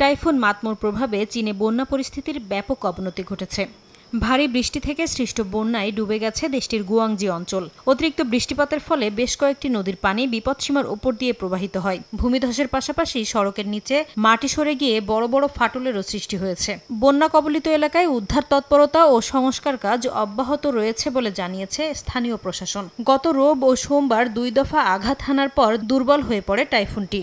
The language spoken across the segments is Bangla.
টাইফুন মাতমোর প্রভাবে চীনে বন্যা পরিস্থিতির ব্যাপক অবনতি ঘটেছে। ভারী বৃষ্টি থেকে সৃষ্ট বন্যায় ডুবে গেছে দেশটির গুয়াংজি অঞ্চল। অতিরিক্ত বৃষ্টিপাতের ফলে বেশ কয়েকটি নদীর পানি বিপদসীমার উপর দিয়ে প্রবাহিত হয়। ভূমিধসের পাশাপাশি সড়কের নিচে মাটি সরে গিয়ে বড় বড় ফাটলেরও সৃষ্টি হয়েছে। বন্যা কবলিত এলাকায় উদ্ধার তৎপরতা ও সংস্কার কাজ অব্যাহত রয়েছে বলে জানিয়েছে স্থানীয় প্রশাসন। গত রোব ও সোমবার দুই দফা আঘাত হানার পর দুর্বল হয়ে পড়ে টাইফুনটি।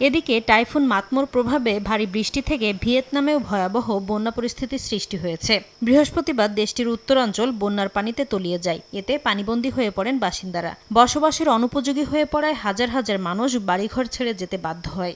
এদিকে টাইফুন মাতমোর প্রভাবে ভারী বৃষ্টি থেকে ভিয়েতনামেও ভয়াবহ বন্যা পরিস্থিতির সৃষ্টি হয়েছে। বৃহস্পতিবার দেশটির উত্তরাঞ্চল বন্যার পানিতে তলিয়ে যায়। এতে পানিবন্দী হয়ে পড়েন বাসিন্দারা। বসবাসের অনুপযোগী হয়ে পড়ায় হাজার হাজার মানুষ বাড়িঘর ছেড়ে যেতে বাধ্য হয়।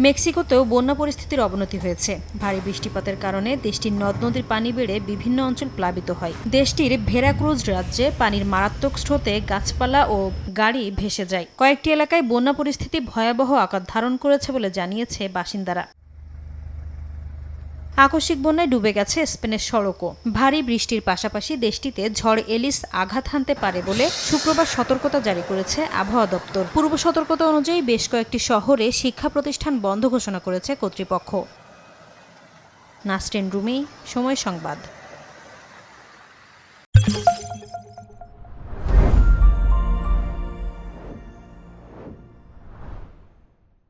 মেক্সিকোতেও বন্যা পরিস্থিতির অবনতি হয়েছে। ভারী বৃষ্টিপাতের কারণে দেশটির নদ নদীর পানি বেড়ে বিভিন্ন অঞ্চল প্লাবিত হয়। দেশটির ভেরাক্রুজ রাজ্যে পানির মারাত্মক স্রোতে গাছপালা ও গাড়ি ভেসে যায়। কয়েকটি এলাকায় বন্যা পরিস্থিতি ভয়াবহ আকার ধারণ করেছে বলে জানিয়েছে বাসিন্দারা। আকস্মিক বন্যায় ডুবে গেছে স্পেনের সড়কও। ভারী বৃষ্টির পাশাপাশি দেশটিতে ঝড় এলিস আঘাত হানতে পারে বলে শুক্রবার সতর্কতা জারি করেছে আবহাওয়া দপ্তর। পূর্ব সতর্কতা অনুযায়ী বেশ কয়েকটি শহরে শিক্ষা প্রতিষ্ঠান বন্ধ ঘোষণা করেছে কর্তৃপক্ষ। নাস্টেন রুমি, সময় সংবাদ।